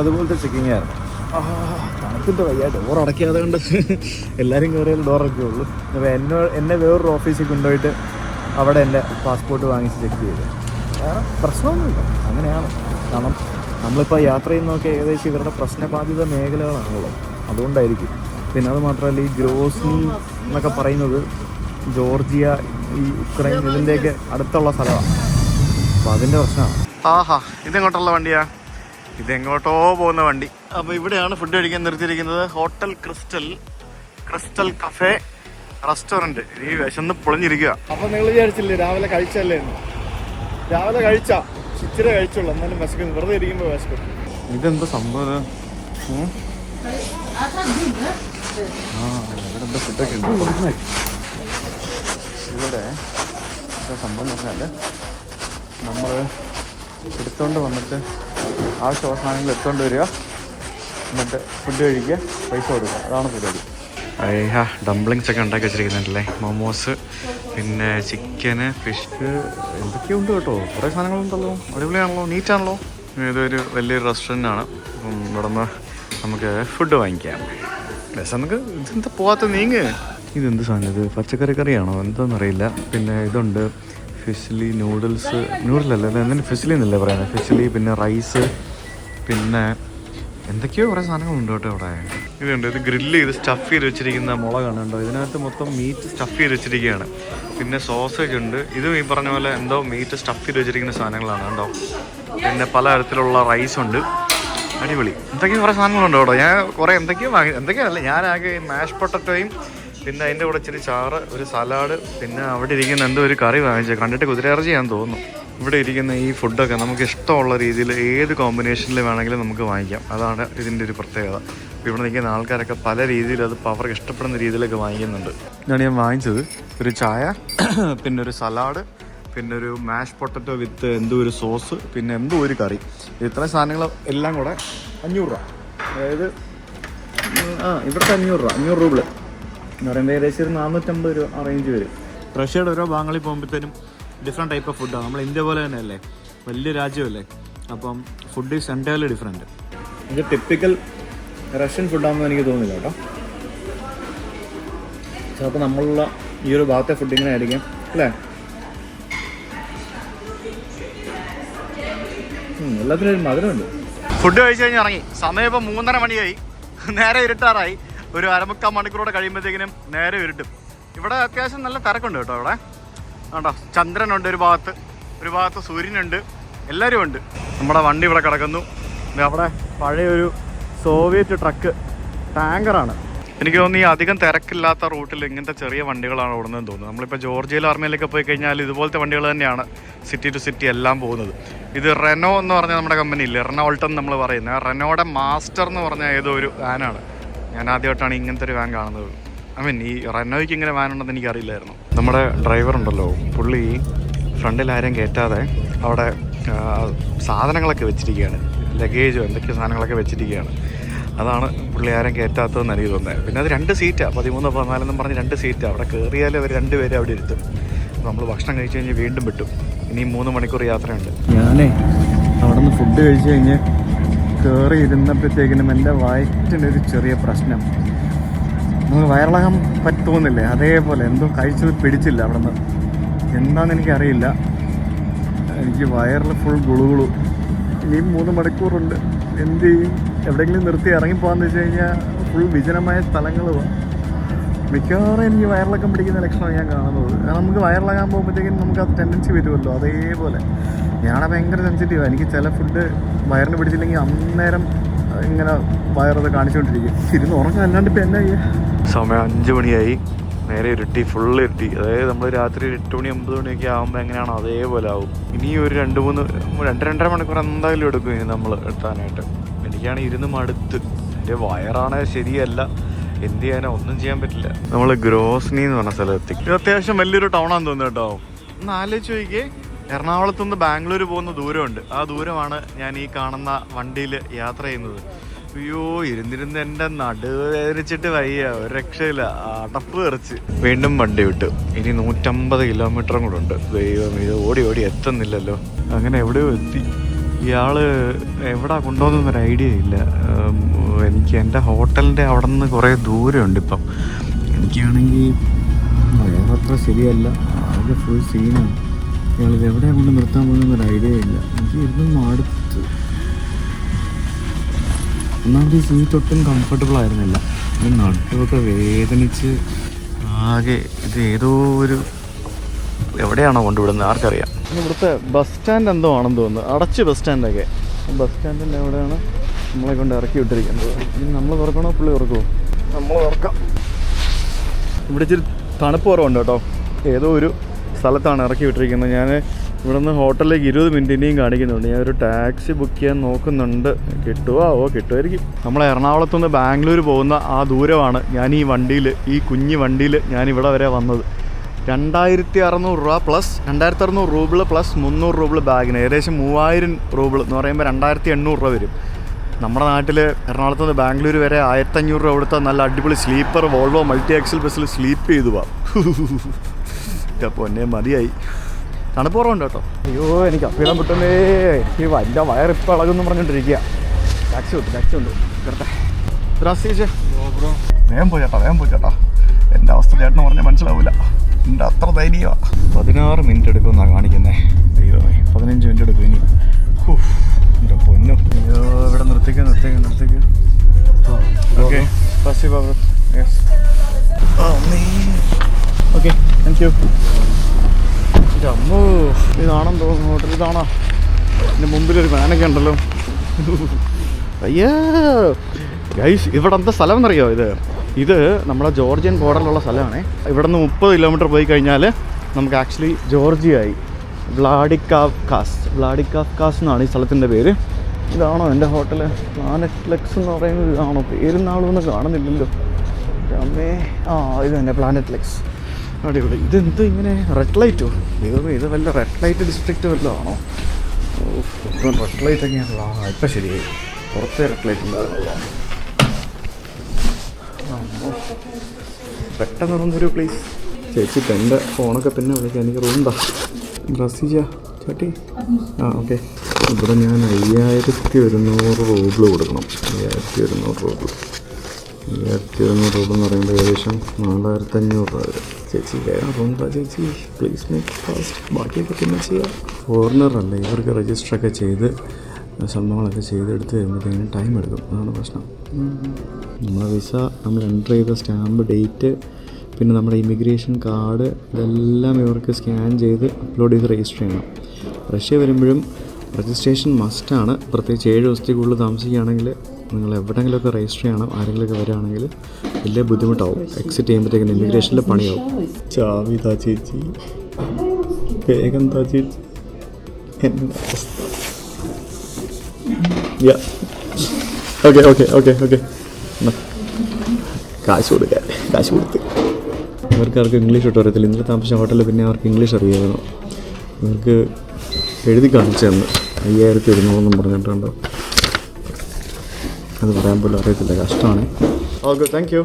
അതുപോലത്തെ ചെക്കിങ് ആയിരുന്നു. തണുപ്പിന്റെ വയ്യ. ഡോർ അടയ്ക്കാതെ കൊണ്ട് എല്ലാവരും കയറിയാൽ ഡോർ ഉള്ളൂ അപ്പോൾ എന്നെ എന്നെ വേറൊരു ഓഫീസിൽ കൊണ്ടുപോയിട്ട് അവിടെ എന്റെ പാസ്പോർട്ട് വാങ്ങിച്ച് ചെക്ക് ചെയ്തു. വേറെ പ്രശ്നമൊന്നുമില്ല. അങ്ങനെയാണ്. കാരണം നമ്മളിപ്പോൾ യാത്ര ചെയ്യുന്നതൊക്കെ ഏകദേശം ഇവരുടെ പ്രശ്നബാധിത മേഖലകളാണല്ലോ അതുകൊണ്ടായിരിക്കും. പിന്നെ അത് മാത്രമല്ല ഈ ഗ്രോസ്നി എന്നൊക്കെ പറയുന്നത് ജോർജിയ ഈ ഉക്രൈൻ ഇതിന്റെയൊക്കെ അടുത്തുള്ള സ്ഥലമാണ്. അപ്പോൾ അതിന്റെ പ്രശ്നമാണ്. ആഹാ ഇതെങ്ങോട്ടുള്ള വണ്ടിയാ? ഇതെങ്ങോട്ടോ പോകുന്ന വണ്ടി. അപ്പോൾ ഇവിടെയാണ് ഫുഡ് കഴിക്കാൻ നിർത്തിയിരിക്കുന്നത്. Hotel crystal crystal cafe restaurant ഈ വിശന്ന് പൊളിഞ്ഞിരിക്കുക. അപ്പോൾ നിങ്ങൾ വിചാരിച്ചില്ലേ രാവിലെ കഴിച്ചല്ലേ രാവിലെ കഴിച്ചാ. ഇച്ചിരി കഴിച്ചുള്ളൂ എന്നാലും വിശക്കുന്നു. വെറുതെ ഇരിക്കുമ്പോൾ വിശക്കും ഇതെന്താ സംഭവം? ഇവിടെ എന്താ ഫുഡൊക്കെ ഉണ്ട്. ഇവിടെ എന്താ സംഭവം എന്ന് പറഞ്ഞാൽ നമ്മൾ എടുത്തോണ്ട് വന്നിട്ട് ആവശ്യ അവസാനങ്ങൾ എടുത്തോണ്ട് വരിക. എന്നിട്ട് ഫുഡ് കഴിക്കുക. പൈസ കൊടുക്കുക. അതാണ് പരിപാടി. ഡംപ്ലിങ്സ് ഒക്കെ ഉണ്ടാക്കി വെച്ചിരിക്കുന്നുണ്ടല്ലേ? മൊമോസ് പിന്നെ ചിക്കന് ഫിഷ് എന്തൊക്കെയുണ്ട് കേട്ടോ? കുറേ സാധനങ്ങളുണ്ടല്ലോ. അടിപൊളിയാണല്ലോ നീറ്റാണല്ലോ ഇതൊരു വലിയൊരു റെസ്റ്റോറന്റ് ആണ്. അപ്പം ഇവിടെ നിന്ന് നമുക്ക് ഫുഡ് വാങ്ങിക്കാം. രസം നമുക്ക് ഇതെന്താ പോവാത്ത നീങ്ങ്? ഇതെന്ത് സാധനം ഇത്? പച്ചക്കറി കറിയാണോ? എന്താണെന്നറിയില്ല പിന്നെ ഇതുണ്ട്. ഫിഷ്ലി നൂഡിൽസ് നൂഡിലല്ല എന്തിനു? ഫിഷ്ലി എന്നല്ലേ പറയുന്നത്? ഫിഷ്ലി പിന്നെ റൈസ് പിന്നെ എന്തൊക്കെയോ കുറേ സാധനങ്ങളുണ്ട് കേട്ടോ ഇവിടെ. ഇതുണ്ട് ഇത് ഗ്രില്ല് ചെയ്ത് സ്റ്റഫ് ചെയ്ത് വെച്ചിരിക്കുന്ന മുളകാണ് കേട്ടോ ഇതിനകത്ത് മൊത്തം മീറ്റ് സ്റ്റഫ് ചെയ്ത് വെച്ചിരിക്കുകയാണ്. പിന്നെ സോസേജ് ഉണ്ട്. ഇതും ഈ പറഞ്ഞ പോലെ എന്തോ മീറ്റ് സ്റ്റഫ് ചെയ്ത് വെച്ചിരിക്കുന്ന സാധനങ്ങളാണ് കേട്ടോ പിന്നെ പലതരത്തിലുള്ള റൈസ് ഉണ്ട്. അടിപൊളി. എന്തൊക്കെയോ കുറേ സാധനങ്ങളുണ്ട് കേട്ടോ. ഞാൻ കുറേ എന്തൊക്കെയോ വാങ്ങി എന്തൊക്കെയല്ല ഞാനാകെ മാഷ് പൊട്ടറ്റോയും പിന്നെ അതിന്റെ കൂടെ ഇച്ചിരി ചാറ് ഒരു സലാഡ് പിന്നെ അവിടെ ഇരിക്കുന്ന എന്തോ ഒരു കറി വാങ്ങിച്ചത്. കണ്ടിട്ട് കുതിരയിറച്ചിയാന്ന് തോന്നുന്നു. ഇവിടെ ഇരിക്കുന്ന ഈ ഫുഡൊക്കെ നമുക്ക് ഇഷ്ടമുള്ള രീതിയിൽ ഏത് കോമ്പിനേഷനിൽ വേണമെങ്കിലും നമുക്ക് വാങ്ങിക്കാം. അതാണ് ഇതിന്റെ ഒരു പ്രത്യേകത. ഇവിടെ നിൽക്കുന്ന ആൾക്കാരൊക്കെ പല രീതിയിൽ അത് അവർക്ക് ഇഷ്ടപ്പെടുന്ന രീതിയിലൊക്കെ വാങ്ങിക്കുന്നുണ്ട്. ഇതാണ് ഞാൻ വാങ്ങിച്ചത്. ഒരു ചായ പിന്നെ ഒരു സലാഡ് പിന്നെ ഒരു മാഷ് പൊട്ടറ്റോ വിത്ത് എന്തോ ഒരു സോസ് പിന്നെ എന്തോ ഒരു കറി. ഇത്ര സാധനങ്ങൾ എല്ലാം കൂടെ അഞ്ഞൂറ് രൂപ. അതായത് ആ ഇവിടുത്തെ അഞ്ഞൂറ് രൂപ അഞ്ഞൂറ് രൂപ എന്ന് പറയുമ്പോൾ ഏകദേശം ഒരു നാനൂറ്റമ്പത് രൂപ അറേഞ്ച് റേഞ്ച് വരും. റഷ്യയുടെ ഓരോ ഭാഗങ്ങളിൽ പോകുമ്പോഴത്തേനും ഡിഫറെന്റ് ടൈപ്പ് ഓഫ് ഫുഡാണ് നമ്മൾ ഇന്ത്യ പോലെ തന്നെയല്ലേ? വലിയ രാജ്യമല്ലേ? അപ്പം ഫുഡ് ഈസ് എന്റയർലി ഡിഫറെന്റ് ഇത് ടിപ്പിക്കൽ റഷ്യൻ ഫുഡാണെന്ന് എനിക്ക് തോന്നുന്നില്ല കേട്ടോ. ചിലപ്പോൾ നമ്മളുള്ള ഈ ഒരു ഭാഗത്തെ ഫുഡ് ഇങ്ങനെ ആയിരിക്കും അല്ലേ? എല്ലാത്തിനും ഒരു മധുരമുണ്ട്. ഫുഡ് കഴിച്ചു കഴിഞ്ഞ് ഇറങ്ങി സമയം ഇപ്പം മൂന്നര മണിയായി. നേരെ ഇരുട്ടാറായി. ഒരു അരമുക്കാൽ മണിക്കൂറോടെ കഴിയുമ്പോഴത്തേക്കിനും നേരെ ഇരുട്ടും. ഇവിടെ അത്യാവശ്യം നല്ല തിരക്കുണ്ട് കേട്ടോ ഇവിടെ ആണ്ടോ ചന്ദ്രനുണ്ട് ഒരു ഭാഗത്ത് ഒരു ഭാഗത്ത് സൂര്യനുണ്ട് എല്ലാവരും ഉണ്ട്. നമ്മുടെ വണ്ടി ഇവിടെ കിടക്കുന്നു. അവിടെ പഴയൊരു സോവിയറ്റ് ട്രക്ക് ടാങ്കറാണ്. എനിക്ക് തോന്നുന്നു ഈ അധികം തിരക്കില്ലാത്ത റൂട്ടിൽ ഇങ്ങനത്തെ ചെറിയ വണ്ടികളാണ് ഓടുന്നതെന്ന് തോന്നുന്നു. നമ്മളിപ്പോൾ ജോർജിയയിൽ ആർമിയിലൊക്കെ പോയി കഴിഞ്ഞാൽ ഇതുപോലത്തെ വണ്ടികൾ തന്നെയാണ് സിറ്റി ടു സിറ്റി എല്ലാം പോകുന്നത്. ഇത് റെനോ എന്ന് പറഞ്ഞ നമ്മുടെ കമ്പനി ഇല്ലേ? എന്ന് നമ്മൾ പറയുന്നത്. റെനോയുടെ മാസ്റ്റർ എന്ന് പറഞ്ഞ ഏതോ ഒരു വാനാണ് ഞാൻ ആദ്യമായിട്ടാണ് ഇങ്ങനത്തെ ഒരു വാൻ കാണുന്നത്. ഐ ഈ റെനോയ്ക്ക് ഇങ്ങനെ വാനുണ്ടെന്ന് എനിക്ക് അറിയില്ലായിരുന്നു നമ്മുടെ ഡ്രൈവർ ഉണ്ടല്ലോ പുള്ളി ഫ്രണ്ടിൽ ആരെയും കയറ്റാതെ അവിടെ സാധനങ്ങളൊക്കെ വെച്ചിരിക്കുകയാണ്. ലഗേജോ എന്തൊക്കെ സാധനങ്ങളൊക്കെ വെച്ചിരിക്കുകയാണ്. അതാണ് പുള്ളി ആരും കയറ്റാത്തതെന്ന് എനിക്ക് തോന്നുന്നത്. പിന്നെ അത് രണ്ട് സീറ്റാണ് പതിമൂന്ന് പതിനാലെന്നും പറഞ്ഞ് രണ്ട് സീറ്റാണ് അവിടെ കയറിയാൽ അവർ രണ്ടുപേരും അവിടെ ഇരുത്തും. നമ്മൾ ഭക്ഷണം കഴിച്ച് കഴിഞ്ഞ് വീണ്ടും വിട്ടു. ഇനി മൂന്ന് മണിക്കൂർ യാത്രയുണ്ട്. ഞാനേ അവിടെ നിന്ന് ഫുഡ് കഴിച്ച് കഴിഞ്ഞ് കയറി ഇരുന്നപ്പോഴത്തേക്കിനും എന്റെ വയറ്റിനൊരു ചെറിയ പ്രശ്നം. നമുക്ക് വയറിളകാൻ പറ്റുമെന്നില്ലേ? അതേപോലെ എന്തോ കഴിച്ചത് പിടിച്ചില്ല അവിടെ നിന്ന് എന്താണെന്ന് എനിക്കറിയില്ല. എനിക്ക് വയറിൽ ഫുൾ ഗുളുകുളു ഇനിയും മൂന്ന് മണിക്കൂറുണ്ട്. എന്ത് ചെയ്യും? എവിടെയെങ്കിലും നിർത്തി ഇറങ്ങിപ്പോകാന്ന് വെച്ച് കഴിഞ്ഞാൽ ഫുൾ വിജനമായ സ്ഥലങ്ങൾ മിക്കവാറും എനിക്ക് വയറിളക്കം പിടിക്കുന്ന ലക്ഷണം ഞാൻ കാണുന്നത്. കാരണം നമുക്ക് വയറിളകാൻ പോകുമ്പോഴത്തേക്കും നമുക്ക് ആ ടെൻഡൻസി വരുമല്ലോ. അതേപോലെ ഞാനാണ് ഭയങ്കര സെൻസിറ്റീവാണ് എനിക്ക് ചില ഫുഡ് വയറിന് പിടിച്ചില്ലെങ്കിൽ അന്നേരം ഇങ്ങനെ വയറത് കാണിച്ചുകൊണ്ടിരിക്കും. ഇരുന്ന് ഉറങ്ങാൻ അല്ലാണ്ട് ഇപ്പം എന്നാ ചെയ്യുക സമയം അഞ്ച് മണിയായി. നേരെ ഇരുട്ടി ഫുള്ള് ഇരുട്ടി. അതായത് നമ്മൾ രാത്രി ഒരു എട്ട് മണി ഒമ്പത് മണിയൊക്കെ ആകുമ്പോൾ എങ്ങനെയാണോ അതേപോലെ ആവും. ഇനി ഒരു രണ്ട് മൂന്ന് രണ്ട് രണ്ടര മണിക്കൂർ എന്തായാലും എടുക്കും ഇനി നമ്മൾ എത്താനായിട്ട് എനിക്കാണ് ഇരുന്ന് മടുത്ത്. എന്റെ വയറാണ് ശരിയല്ല. എന്ത് ചെയ്യാനോ? ഒന്നും ചെയ്യാൻ പറ്റില്ല. നമ്മൾ ഗ്രോസ്നി എന്ന് പറഞ്ഞ സ്ഥലത്ത് എത്തി. ഇത് അത്യാവശ്യം വലിയൊരു ടൗണാന്ന് തോന്നുന്നു കേട്ടോ. ഒന്ന് ആലോചിച്ച് നോക്കിയേ. എറണാകുളത്ത് നിന്ന് ബാംഗ്ലൂർ പോകുന്ന ദൂരമുണ്ട്. ആ ദൂരമാണ് ഞാൻ ഈ കാണുന്ന വണ്ടിയിൽ യാത്ര ചെയ്യുന്നത്. അയ്യോ ഇരുന്നിരുന്ന് എന്റെ നടുവേദനിച്ചിട്ട് വയ്യ. ഒരു രക്ഷയില്ല. അടപ്പ് തെറിച്ച്. വീണ്ടും വണ്ടി വിട്ടു. ഇനി നൂറ്റമ്പത് കിലോമീറ്ററും കൂടെ ഉണ്ട്. ദൈവം ഇത് ഓടി ഓടി എത്തുന്നില്ലല്ലോ. അങ്ങനെ എവിടെയോ എത്തി. ഇയാൾ കൊണ്ടുപോകുന്ന കൊണ്ടുപോകുന്നൊരു ഐഡിയ ഇല്ല. എനിക്ക് എന്റെ ഹോട്ടലിന്റെ അവിടെ നിന്ന് കുറേ ദൂരമുണ്ട് ഇപ്പം. എനിക്കാണെങ്കിൽ അത്ര ശരിയല്ല. അതിന്റെ ഫുൾ സീനാണ് ഇയാളിത് എവിടെ കൊണ്ട് നിർത്താൻ പോകുന്നൊരു ഐഡിയ ഇല്ല. എനിക്ക് ഇരുന്നും അടുത്ത് ഒന്നാമത് ഈ സീറ്റ് ഒട്ടും കംഫർട്ടബിൾ ആയിരുന്നില്ല. ഈ നടുവൊക്കെ വേദനിച്ച് ആകെ ഇത് ഏതോ ഒരു എവിടെയാണോ കൊണ്ടുവിടുന്നത്? ആർക്കറിയാം. ഇവിടുത്തെ ബസ് സ്റ്റാൻഡ് എന്തോ ആണെന്ന് തോന്നുന്നു. അടച്ച് ബസ് സ്റ്റാൻഡൊക്കെ ബസ് സ്റ്റാൻഡിന്റെ എവിടെയാണ് നമ്മളെ കൊണ്ട് ഇറക്കി വിട്ടിരിക്കുന്നത്. ഇനി നമ്മൾ തുറക്കണോ? പുള്ളി തുറക്കുമോ നമ്മൾ തുറക്കാം. ഇവിടെ ഇച്ചിരി തണുപ്പ് കുറവുണ്ട് കേട്ടോ. ഏതോ ഒരു സ്ഥലത്താണ് ഇറക്കി വിട്ടിരിക്കുന്നത്. ഞാൻ ഇവിടെ നിന്ന് ഹോട്ടലിലേക്ക് ഇരുപത് മിനിറ്റ് ഇനിയും കാണിക്കുന്നുണ്ട്. ഞാനൊരു ടാക്സി ബുക്ക് ചെയ്യാൻ നോക്കുന്നുണ്ട്. കിട്ടുമോ ഓ കിട്ടുമായിരിക്കും. നമ്മൾ എറണാകുളത്തുനിന്ന് ബാംഗ്ലൂർ പോകുന്ന ആ ദൂരമാണ് ഞാൻ ഈ വണ്ടിയിൽ ഈ കുഞ്ഞു വണ്ടിയിൽ ഞാൻ ഇവിടെ വരെ വന്നത്. രണ്ടായിരത്തി അറുന്നൂറ് രൂപ പ്ലസ് രണ്ടായിരത്തി അറുന്നൂറ് റൂബിൾ പ്ലസ് മുന്നൂറ് റൂബിൾ ബാഗിന്. ഏകദേശം മൂവായിരം റൂബിൾ എന്ന് പറയുമ്പോൾ രണ്ടായിരത്തി എണ്ണൂറ് രൂപ വരും. നമ്മുടെ നാട്ടിൽ എറണാകുളത്ത് നിന്ന് ബാംഗ്ലൂർ വരെ ആയിരത്തഞ്ഞൂറ് രൂപ കൊടുത്താൽ നല്ല അടിപൊളി സ്ലീപ്പർ വോൾവോ മൾട്ടി ആക്സിൽ ബസ്സിൽ സ്ലീപ്പ് ചെയ്തു പോവാം. അപ്പോൾ പൊന്നെ മതിയായി. തണുപ്പ് കുറവുണ്ട് കേട്ടോ? അയ്യോ എനിക്ക് അപ്പീളം കിട്ടുന്നേ. ഈ വലിയ വയറിപ്പ് ഇളകുന്നു പറഞ്ഞുകൊണ്ടിരിക്കുക ടാക്സി ഉണ്ട് ടാക്സി ഉണ്ട്. ദ്രാസീജ് വേഗം പോയി ചേട്ടാ വേഗം പോയി ചേട്ടാ എന്റെ അവസ്ഥ ചേട്ടന് പറഞ്ഞാൽ മനസ്സിലാവില്ല എന്റെ അത്ര ദയനീയമാണ് പതിനാറ് മിനിറ്റ് എടുക്കുമെന്നാണ് കാണിക്കുന്നത് അയ്യോ പതിനഞ്ച് മിനിറ്റ് എടുക്കും ഇനി. എന്റെ പൊന്നു. അയ്യോ ഇവിടെ നിർത്തിക്കുക നിർത്തിക്കുക നിർത്തിക്കുക okay. Yes okay thank you അമ്മോ ഇതാണെന്ന് തോന്നുന്നു ഹോട്ടൽ. ഇതാണോ? എന്റെ മുമ്പിലൊരു ഫാനൊക്കെ ഉണ്ടല്ലോ. അയ്യോ. ഗൈസ് ഇവിടെ എന്താ സ്ഥലം എന്നറിയോ ഇത്? ഇത് നമ്മുടെ ജോർജിയൻ ബോർഡറിലുള്ള സ്ഥലമാണ്. ഇവിടെ നിന്ന് മുപ്പത് കിലോമീറ്റർ പോയി കഴിഞ്ഞാൽ നമുക്ക് ആക്ച്വലി ജോർജിയായി. വ്ളാഡിക്കാവ് കാസ് വ്ളാഡിക്കാവ് കാസ് എന്നാണ് ഈ സ്ഥലത്തിന്റെ പേര്. ഇതാണോ എന്റെ ഹോട്ടൽ പ്ലാനറ്റ് ലെക്സ് എന്ന് പറയുന്നത് ഇതാണോ? പേരുന്നാളൊന്നും കാണുന്നില്ലല്ലോ. അമ്മേ. ആ ഇത് തന്നെ പ്ലാനറ്റ് ലെക്സ് അടിപൊളി. ഇതെന്ത് ഇങ്ങനെ റെഡ് ലൈറ്റോ ദൈവമേ ഇത് വല്ല റെഡ് ലൈറ്റ് ഡിസ്ട്രിക്റ്റ് വല്ലതും ആണോ? ഇപ്പം റെഡ് ലൈറ്റ് എങ്ങനെയാണല്ലോ ഇപ്പം ശരിയായി പുറത്തെ റെഡ് ലൈറ്റ് ഉണ്ടായിരുന്നല്ലോ. പെട്ടെന്ന് ഇറങ്ങൊരു പ്ലീസ് ചേച്ചി എന്റെ ഫോണൊക്കെ പിന്നെ വിളിക്കാം. എനിക്ക് റൂണ്ടാ ഡ്രസ്സിജ ചേട്ടി? ആ ഓക്കെ ഇവിടെ ഞാൻ അയ്യായിരത്തി ഒരുന്നൂറ് റൂബിൾ കൊടുക്കണം. അയ്യായിരത്തി ഒരുന്നൂറ് റൂബിൾ. അയ്യായിരത്തി ഒരുന്നൂറ് റൂബിൾ എന്ന് പറയുമ്പോൾ ഏകദേശം നാലായിരത്തി അഞ്ഞൂറ് രൂപ വരും. ചേച്ചി വേഗം റൂണ്ടാ ചേച്ചി? പ്ലീസ് മേക്ക് ഫാസ്റ്റ് ബാക്കിയൊക്കെ പിന്നെ ചെയ്യാം. ഫോറിനർ അല്ലേ? ഇവർക്ക് രജിസ്റ്റർ ഒക്കെ ചെയ്ത് സംഭവങ്ങളൊക്കെ ചെയ്തെടുത്ത് കഴിയുമ്പോഴത്തേക്കും ടൈം എടുക്കും. അതാണ് പ്രശ്നം. നമ്മളെ വിസ നമ്മൾ എന്റർ ചെയ്ത സ്റ്റാമ്പ് ഡേറ്റ് പിന്നെ നമ്മുടെ ഇമിഗ്രേഷൻ കാർഡ് ഇതെല്ലാം ഇവർക്ക് സ്കാൻ ചെയ്ത് അപ്ലോഡ് ചെയ്ത് രജിസ്റ്റർ ചെയ്യണം. റഷ്യ വരുമ്പോഴും രജിസ്ട്രേഷൻ മസ്റ്റാണ് പ്രത്യേകിച്ച് ഏഴ് ദിവസത്തേക്കുള്ളിൽ താമസിക്കുകയാണെങ്കിൽ നിങ്ങൾ എവിടെയെങ്കിലുമൊക്കെ രജിസ്റ്റർ ചെയ്യണം ആരെങ്കിലുമൊക്കെ വരികയാണെങ്കിൽ വലിയ ബുദ്ധിമുട്ടാവും. എക്സിറ്റ് ചെയ്യുമ്പോഴത്തേക്കും ഇമിഗ്രേഷനിൽ പണിയാവും. ചാവി താ ചേച്ചി. വേഗം താ ചേച്ചി. Okay okay okay okay. കാശ് കൊടുക്കാൻ കാശ് കൊടുത്ത്. ഇവർക്ക് അവർക്ക് ഇംഗ്ലീഷ് ഒട്ടും അറിയത്തില്ല ഇന്നലെ താമസിച്ച ഹോട്ടലിൽ പിന്നെ അവർക്ക് ഇംഗ്ലീഷ് അറിയാമായിരുന്നു ഇവർക്ക് എഴുതി കാണിച്ചു തന്നു. അയ്യായിരത്തി ഒരുന്നൂറെന്നും പറഞ്ഞിട്ടുണ്ടോ? അത് പറയാൻ പോലും അറിയത്തില്ല. കഷ്ടമാണ്. ഓക്കെ താങ്ക് യു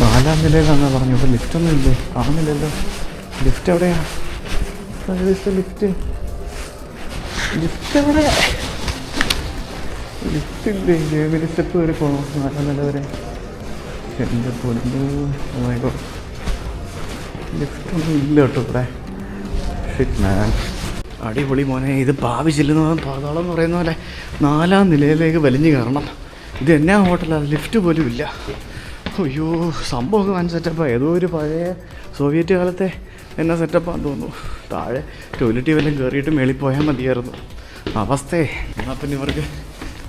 നാലാം നിലയിലാണെന്നാ പറഞ്ഞു ഇപ്പോൾ ലിഫ്റ്റൊന്നും ഇല്ലേ? കാണുന്നില്ലല്ലോ ലിഫ്റ്റ് എവിടെയാണ് ലിഫ്റ്റ് ലിഫ്റ്റ് എവിടെ? ലിഫ്റ്റ് ഇല്ലേ? ഏതൊരു സ്റ്റെപ്പ് വരെ പോകണം നാലാം നില വരെ. എന്റെ പൊന്നു ലിഫ്റ്റ് ഒന്നും ഇല്ല കേട്ടോ ഇവിടെ. ഷിറ്റ് മാൻ അടിപൊളി മോനെ. ഇത് ഭാവി ചെല്ലുന്ന പാതാളം എന്ന് പറയുന്ന പോലെ നാലാം നിലയിലേക്ക് വലിഞ്ഞു കയറണം. ഇത് എന്നാ ഹോട്ടലാണ് ലിഫ്റ്റ് പോലും ഇല്ല. അയ്യോ സംഭവമൊക്കെ വൻ സെറ്റപ്പാണ് ഏതോ ഒരു പഴയ സോവിയറ്റ് കാലത്തെ എന്നാ സെറ്റപ്പാന്ന് തോന്നുന്നു. താഴെ ടോയ്ലറ്റിൽ വല്ലതും കയറിയിട്ട് മേളിൽ പോയാൽ മതിയായിരുന്നു. അവസ്ഥയെ എന്നാൽ പിന്നെ ഇവർക്ക്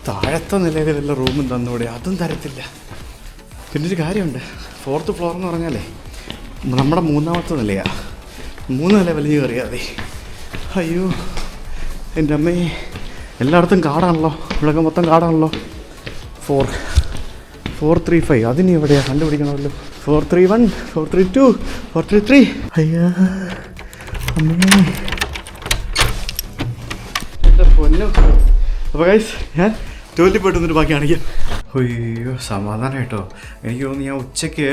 താഴത്തെ നിലയിൽ വല്ല റൂമും തന്നൂടെ? അതും തരത്തില്ല. പിന്നെ ഒരു കാര്യമുണ്ട്. ഫോർത്ത് ഫ്ലോർ എന്ന് പറഞ്ഞാലേ നമ്മുടെ മൂന്നാമത്തെ നിലയാണ് മൂന്ന് നില വലിഞ്ഞ് കയറിയാൽ മതി. അയ്യോ എന്റെ അമ്മേ എല്ലായിടത്തും കാടാണല്ലോ. ഇവിടെയൊക്കെ മൊത്തം കാടാണല്ലോ. ഫോർ ഫോർ ത്രീ ഫൈവ് അതിന് എവിടെയാണ് കണ്ടുപിടിക്കണമല്ലോ? Four three one four three two four three three അയ്യാ എന്റെ പൊന്നു. അപ്പോൾ ഗൈസ് ഞാൻ ജോലി പോയിട്ട് ബാക്കിയാണെങ്കിൽ ബാക്കി അയ്യോ സമാധാനം കേട്ടോ. എനിക്ക് തോന്നുന്നു ഞാൻ ഉച്ചയ്ക്ക്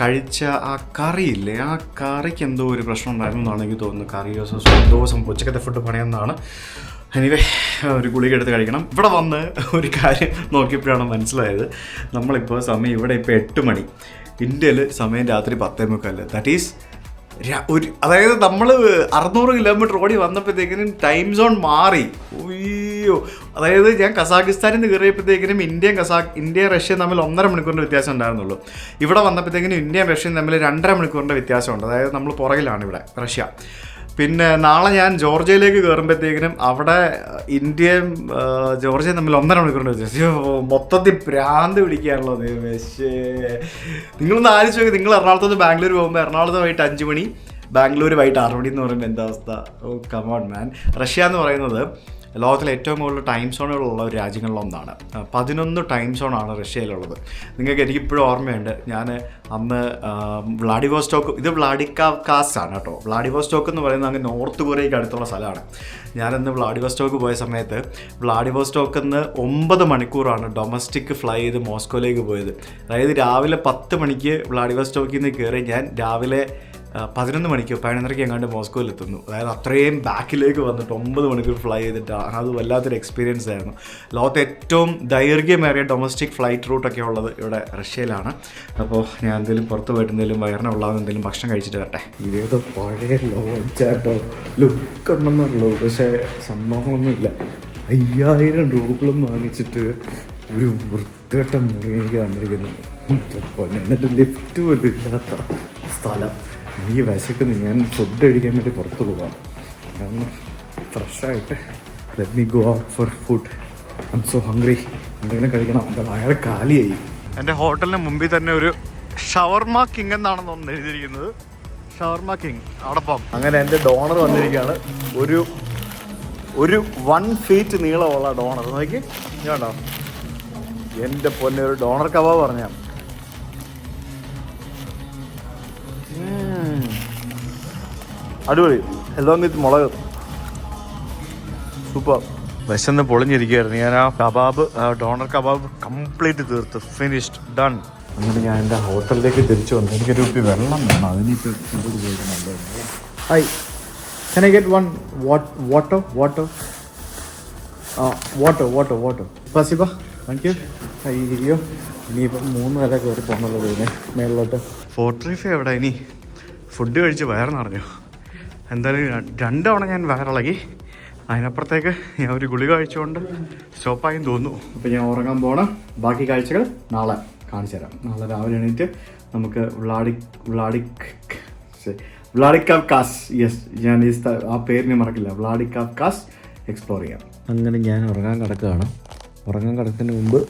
കഴിച്ച ആ കറിയില്ലേ ആ കറിക്ക് എന്തോ ഒരു പ്രശ്നം ഉണ്ടായിരുന്നു എന്നാണ് എനിക്ക് തോന്നുന്നത് കറിയോ എന്തോ സംഭവിച്ചൊക്കെ ഫുഡ് പണിയെന്നാണ്. എനിവേ ഒരു ഗുളിക എടുത്ത് കഴിക്കണം. ഇവിടെ വന്ന് ഒരു കാര്യം നോക്കിയപ്പോഴാണ് മനസ്സിലായത്. നമ്മളിപ്പോൾ സമയം ഇവിടെ ഇപ്പോൾ എട്ട് മണി. ഇന്ത്യയിൽ സമയം രാത്രി പത്തേ മുക്കാൽ. ദാറ്റ് ഈസ് ഒരു അതായത് നമ്മൾ അറുന്നൂറ് കിലോമീറ്റർ ഓടി വന്നപ്പോഴത്തേക്കിനും ടൈം സോൺ മാറി. അയ്യോ. അതായത് ഞാൻ കസാഖിസ്ഥാനിൽ നിന്ന് കയറിയപ്പോഴത്തേക്കിനും ഇന്ത്യയും കസാ ഇന്ത്യയും റഷ്യയും തമ്മിൽ ഒന്നര മണിക്കൂറിന്റെ വ്യത്യാസം ഉണ്ടായിരുന്നുള്ളൂ. ഇവിടെ വന്നപ്പോഴത്തേക്കിനും ഇന്ത്യയും റഷ്യയും തമ്മിൽ രണ്ടര മണിക്കൂറിന്റെ വ്യത്യാസമുണ്ട്. അതായത് നമ്മൾ പുറകിലാണ് ഇവിടെ റഷ്യ. പിന്നെ നാളെ ഞാൻ ജോർജിയയിലേക്ക് കയറുമ്പോഴത്തേക്കിനും അവിടെ ഇന്ത്യയും ജോർജിയയും തമ്മിൽ ഒന്നര മണിക്കൂറിന്റെ വ്യത്യാസം. മൊത്തത്തിൽ ഭ്രാന്ത് പിടിക്കാണല്ലോ. നിങ്ങളൊന്ന് ആലോചിച്ച് നോക്കി. നിങ്ങൾ എറണാകുളത്ത് നിന്ന് ബാംഗ്ലൂർ പോകുമ്പോൾ എറണാകുളത്ത് വൈകിട്ട് അഞ്ച് മണി ബാംഗ്ലൂർ വൈകിട്ട് ആറ് മണി എന്ന് പറയുമ്പോൾ എന്താ അവസ്ഥ? ഓ കമോൺ മാൻ റഷ്യ എന്ന് പറയുന്നത് ലോകത്തിലെ ഏറ്റവും കൂടുതൽ ടൈം സോണുകളുള്ള ഒരു രാജ്യങ്ങളിലൊന്നാണ് പതിനൊന്ന് ടൈം സോണാണ് റഷ്യയിലുള്ളത്. നിങ്ങൾക്ക് എനിക്കിപ്പോഴും ഓർമ്മയുണ്ട്. ഞാൻ അന്ന് വ്ളാഡിവോസ്റ്റോക്ക് ഇത് വ്ളാഡിക്കാസ് ആണ് കേട്ടോ. വ്ളാഡിവോസ്റ്റോക്ക് എന്ന് പറയുന്നത് അങ്ങ് നോർത്ത് കൊറിയയ്ക്ക് അടുത്തുള്ള സ്ഥലമാണ്. ഞാനന്ന് വ്ളാഡിവോസ്റ്റോക്ക് പോയ സമയത്ത് വ്ളാഡിവോസ്റ്റോക്കിൽ നിന്ന് ഒമ്പത് മണിക്കൂറാണ് ഡൊമസ്റ്റിക് ഫ്ലൈ ചെയ്ത് മോസ്കോയിലേക്ക് പോയത്. അതായത് രാവിലെ പത്ത് മണിക്ക് വ്ളാഡിവോസ്റ്റോക്കിൽ നിന്ന് കയറി ഞാൻ രാവിലെ പതിനൊന്ന് മണിക്കോ പതിനൊന്നരയ്ക്ക് എങ്ങാണ്ട് മോസ്കോയിൽ എത്തുന്നു അതായത് അത്രയും ബാക്കിലേക്ക് വന്നിട്ട് ഒമ്പത് മണിക്കൂർ ഫ്ലൈ ചെയ്തിട്ട് അത് വല്ലാത്തൊരു എക്സ്പീരിയൻസ് ആയിരുന്നു. ലോകത്തെ ഏറ്റവും ദൈർഘ്യമേറിയ ഡൊമസ്റ്റിക് ഫ്ലൈറ്റ് റൂട്ടൊക്കെ ഉള്ളത് ഇവിടെ റഷ്യയിലാണ്. അപ്പോൾ ഞാൻ എന്തെങ്കിലും പുറത്ത് പോയിട്ട് എന്തെങ്കിലും വയറിനുള്ളതെന്ന് എന്തെങ്കിലും ഭക്ഷണം കഴിച്ചിട്ട് വരട്ടെ. ഇതേതോ പഴയ ലോഞ്ചാട്ടോ. ലുക്ക് ഉണ്ടെന്നുള്ളൂ പക്ഷേ സംഭവങ്ങളൊന്നുമില്ല അയ്യായിരം രൂപകളും വാങ്ങിച്ചിട്ട് ഒരു വൃത്തികെട്ട മുറിയിലേക്ക് വന്നിരിക്കുന്നു. എന്നിട്ട് ലിഫ്റ്റ് പോലും ഇല്ലാത്ത സ്ഥലം. എനിക്ക് വിശക്കുന്നു. ഞാൻ ഫുഡ് കഴിക്കാൻ വേണ്ടി പുറത്ത് പോവാം കാരണം ഫ്രഷായിട്ട് let me go out for food I'm so hungry എന്തെങ്കിലും കഴിക്കണം. എന്റെ വയറ് കാലിയായി. എന്റെ ഹോട്ടലിന് മുമ്പിൽ തന്നെ ഒരു ഷവർമ കിങ് എന്നാണെന്ന് തോന്നുന്നു എഴുതിയിരിക്കുന്നത്. ഷവർമ കിങ്. അടപ്പം പോകാം അങ്ങനെ എന്റെ ഡോണർ വന്നിരിക്കുകയാണ്. ഒരു ഒരു വൺ ഫീറ്റ് നീളമുള്ള ഡോണർ. നോക്കി. ഞാൻ എന്റെ പൊന്നെ ഒരു ഡോണർ കബാബ് പറഞ്ഞാൽ അടിപൊളി. എല്ലാം വിത്ത് മുളക്. സൂപ്പർ. വിശന്ന് പൊളിഞ്ഞിരിക്കുകയായിരുന്നു. ഞാൻ ആ കബാബ് ഡോണർ കബാബ് കംപ്ലീറ്റ് തീർത്ത്. ഫിനിഷ്ഡ് ഡൺ എന്നിട്ട് ഞാൻ എന്റെ ഹോട്ടലിലേക്ക് തിരിച്ചു വന്നു. എനിക്കൊരു കുപ്പി വെള്ളം വേണം. അതിനിപ്പോൾ hi hi can I get one water water ആ വാട്ടർ വാട്ടർ വാട്ടർ പസിബ താങ്ക് യു അയ്യോ ഇനിയിപ്പം മൂന്ന് നില കയറി പോകുന്നുള്ളത് ഇതിന് മേളിലോട്ട്. ഫോർട്രീഫ് എവിടെ ഇനി? ഫുഡ് കഴിച്ച് വയറിനറിഞ്ഞോ. നിറഞ്ഞു എന്തായാലും രണ്ടവണ രണ്ട് ഞാൻ വയറിളകി. അതിനപ്പുറത്തേക്ക് ഞാൻ ഒരു ഗുളിക കഴിച്ചുകൊണ്ട് സ്റ്റോപ്പായും തോന്നുന്നു. അപ്പം ഞാൻ ഉറങ്ങാൻ പോകണം ബാക്കി കാഴ്ചകൾ നാളെ കാണിച്ചു തരാം. നാളെ രാവിലെ എണീറ്റ് നമുക്ക് ഉള്ളാടി ഉള്ളാടി വ്ളാഡിക്കാവ് കാസ് യെസ് ഞാൻ ഈ സ്ഥ- ആ പേരിനെ മറക്കില്ല. വ്ളാഡിക്കാവ് കാസ് എക്സ്പ്ലോർ ചെയ്യാം. അങ്ങനെ ഞാൻ ഉറങ്ങാൻ കിടക്കുകയാണ്. ഉറങ്ങാൻ കിടക്കുന്നതിന് മുമ്പ്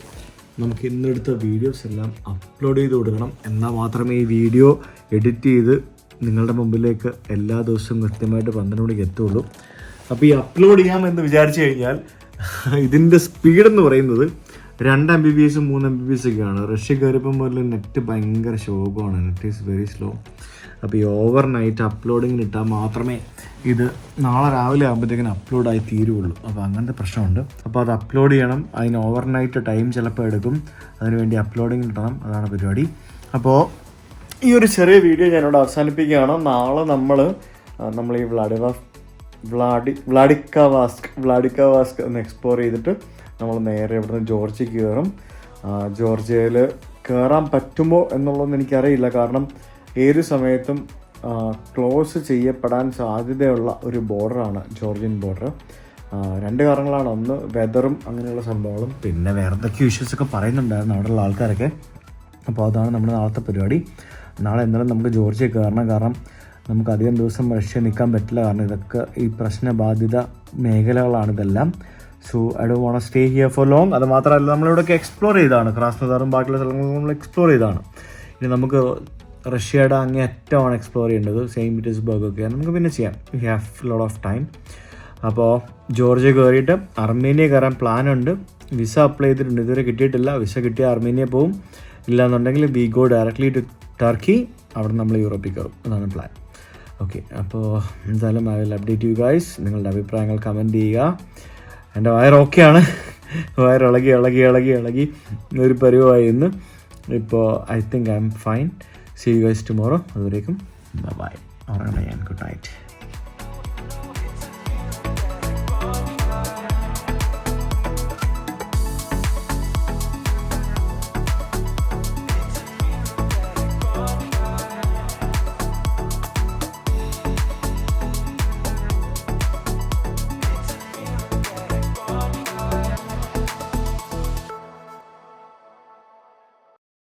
നമുക്ക് ഇന്നെടുത്ത വീഡിയോസ് എല്ലാം അപ്ലോഡ് ചെയ്ത് കൊടുക്കണം. എന്നാൽ മാത്രമേ ഈ വീഡിയോ എഡിറ്റ് ചെയ്ത് നിങ്ങളുടെ മുമ്പിലേക്ക് എല്ലാ ദിവസവും കൃത്യമായിട്ട് പന്ത്രണ്ട് മണിക്ക് എത്തുള്ളൂ. അപ്പോൾ ഈ അപ്ലോഡ് ചെയ്യാമെന്ന് വിചാരിച്ചു കഴിഞ്ഞാൽ ഇതിന്റെ സ്പീഡെന്ന് പറയുന്നത് രണ്ട് എം ബി ബി എസും മൂന്ന് എം ബി ബി എസ് ഒക്കെയാണ്. റഷ്യ കയറിയപ്പം മുതൽ നെറ്റ് ഭയങ്കര ശോകമാണ്. നെറ്റ് ഈസ് വെരി സ്ലോ അപ്പോൾ ഈ ഓവർ നൈറ്റ് അപ്ലോഡിങ്ങിന് ഇട്ടാൽ മാത്രമേ ഇത് നാളെ രാവിലെ ആകുമ്പോഴത്തേക്കിന് അപ്ലോഡായി തീരുള്ളൂ. അപ്പോൾ അങ്ങനത്തെ പ്രശ്നമുണ്ട്. അപ്പോൾ അത് അപ്ലോഡ് ചെയ്യണം. അതിന് ഓവർ നൈറ്റ് ടൈം ചിലപ്പോൾ എടുക്കും. അതിനുവേണ്ടി അപ്ലോഡിങ് ഇടണം. അതാണ് പരിപാടി. അപ്പോൾ ഈ ഒരു ചെറിയ വീഡിയോ ഞാനിവിടെ അവസാനിപ്പിക്കുകയാണ്. നാളെ നമ്മൾ നമ്മൾ ഈ വ്ളാഡിവ വ്ളാഡി വ്ളാഡിക്ക വാസ്ക് വ്ളാഡിക്ക വാസ്ക് ഒന്ന് എക്സ്പ്ലോർ ചെയ്തിട്ട് നമ്മൾ നേരെ ഇവിടുന്ന് ജോർജിയ കയറും. ജോർജിയയിൽ കയറാൻ പറ്റുമോ എന്നുള്ളതൊന്നും എനിക്കറിയില്ല. കാരണം ഏത് സമയത്തും ക്ലോസ് ചെയ്യപ്പെടാൻ സാധ്യതയുള്ള ഒരു ബോർഡറാണ് ജോർജിയൻ ബോർഡർ രണ്ട് കാരണങ്ങളാണ്. ഒന്ന് വെതറും അങ്ങനെയുള്ള സംഭവങ്ങളും. പിന്നെ വേറെ എന്തൊക്കെ ഇഷ്യൂസ് ഒക്കെ പറയുന്നുണ്ടായിരുന്നു അവിടെയുള്ള ആൾക്കാരൊക്കെ. അപ്പോൾ അതാണ് നമ്മുടെ നാളത്തെ പരിപാടി. നാളെ എന്തായാലും നമുക്ക് ജോർജിയ കയറണം. കാരണം നമുക്ക് അധികം ദിവസം റഷ്യ നിൽക്കാൻ പറ്റില്ല. കാരണം ഇതൊക്കെ ഈ പ്രശ്നബാധിത മേഖലകളാണ് ഇതെല്ലാം. So I do won't stay here for long അത് മാത്രമല്ല നമ്മളിവിടെയൊക്കെ എക്സ്പ്ലോർ ചെയ്താണ് ക്രാസ്നദാറും ബാക്കിയുള്ള സ്ഥലങ്ങളും നമ്മൾ എക്സ്പ്ലോർ ചെയ്താണ് ഇനി നമുക്ക് റഷ്യയുടെ അങ്ങേ അറ്റമാണ് എക്സ്പ്ലോർ ചെയ്യേണ്ടത്. സെയിന്റ് പീറ്റേഴ്സ്ബർഗ് ഒക്കെ. നമുക്ക് പിന്നെ ചെയ്യാം. We have load of time അപ്പോൾ ജോർജിയ കയറിയിട്ട് അർമേനിയ കയറാൻ പ്ലാൻ ഉണ്ട്. വിസ അപ്ലൈ ചെയ്തിട്ടുണ്ട്. ഇതുവരെ കിട്ടിയിട്ടില്ല. വിസ കിട്ടിയ അർമേനിയ പോവും. ഇല്ലാന്നുണ്ടെങ്കിൽ we go directly to Turkey അവിടെ നമ്മൾ യൂറോപ്പിൽ കയറും. അതാണ് പ്ലാൻ ഓക്കെ അപ്പോൾ എന്തായാലും I will update you guys നിങ്ങളുടെ അഭിപ്രായങ്ങൾ കമന്റ് ചെയ്യുക. എന്റെ വയർ ഓക്കെയാണ് വയർ ഇളകി ഇളകി ഇളകി ഇളകി ഒരു പരിവായി ഇന്ന്. ഇപ്പോൾ I think I'm fine see you guys tomorrow അതുവരേക്കും ബൈ ഉറങ്ങണേ ഞാൻ ഗുഡ് നൈറ്റ്